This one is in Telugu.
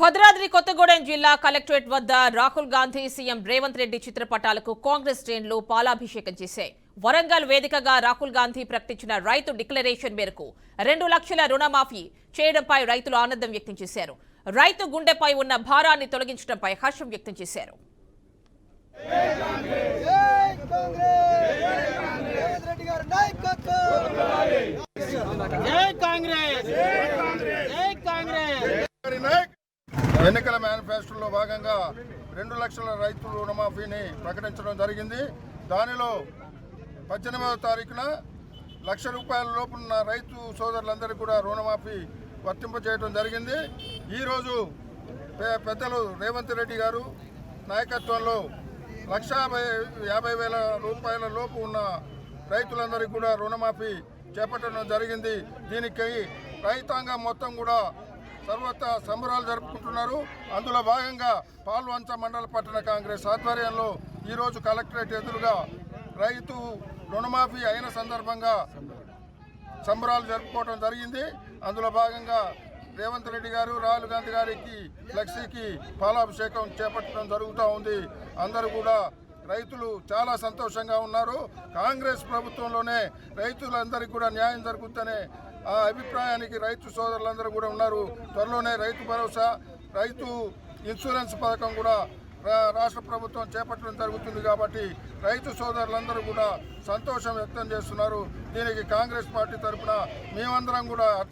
భద్రాద్రి కొత్తగూడెం జిల్లా కలెక్టరేట్ వద్ద రాహుల్ గాంధీ సీఎం రేవంత్ రెడ్డి చిత్రపటాలకు కాంగ్రెస్ శ్రేణులు పాలాభిషేకం చేశాయి వరంగల్ వేదికగా రాహుల్ గాంధీ ప్రకటించిన రైతు డిక్లరేషన్ మేరకు రెండు లక్షల రుణమాఫీ చేయడంపై రైతులు ఆనందం వ్యక్తం చేశారు. రైతు గుండెపై ఉన్న భారాన్ని తొలగించడంపై హర్షం వ్యక్తం చేశారు. కాంగ్రెస్ రేవంత్ రెడ్డి గారి నాయకత్వం జై కాంగ్రెస్ జై కాంగ్రెస్ గారి నాయక్ ఎన్నికల మేనిఫెస్టోలో భాగంగా రెండు లక్షల రైతు రుణమాఫీని ప్రకటించడం జరిగింది. దానిలో పద్దెనిమిదవ తారీఖున లక్ష రూపాయల లోపున్న రైతు సోదరులందరికీ కూడా రుణమాఫీ వర్తింపజేయడం జరిగింది. ఈరోజు పెద్దలు రేవంత్ రెడ్డి గారు నాయకత్వంలో లక్ష యాభై యాభై వేల రూపాయల లోపు ఉన్న రైతులందరికీ కూడా రుణమాఫీ చేపట్టడం జరిగింది. దీనికి రైతాంగం మొత్తం కూడా సర్వత్ర సంబరాలు జరుపుకుంటున్నారు. అందులో భాగంగా పాల్వంచ మండల పట్టణ కాంగ్రెస్ ఆధ్వర్యంలో ఈరోజు కలెక్టరేట్ ఎదురుగా రైతు రుణమాఫీ అయిన సందర్భంగా సంబరాలు జరుపుకోవడం జరిగింది. అందులో భాగంగా రేవంత్ రెడ్డి గారు రాహుల్ గాంధీ గారికి ఫ్లెక్సీకి పాలాభిషేకం చేపట్టడం జరుగుతూ ఉంది. అందరూ కూడా రైతులు చాలా సంతోషంగా ఉన్నారు. కాంగ్రెస్ ప్రభుత్వంలోనే రైతులందరికీ కూడా న్యాయం జరుగుతుందనే ఆ అభిప్రాయానికి రైతు సోదరులందరూ కూడా ఉన్నారు. త్వరలోనే రైతు భరోసా రైతు ఇన్సూరెన్స్ పథకం కూడా రా- రాష్ట్ర ప్రభుత్వం చేపట్టడం జరుగుతుంది కాబట్టి రైతు సోదరులందరూ కూడా సంతోషం వ్యక్తం చేస్తున్నారు. దీనికి కాంగ్రెస్ పార్టీ తరఫున మేమందరం కూడా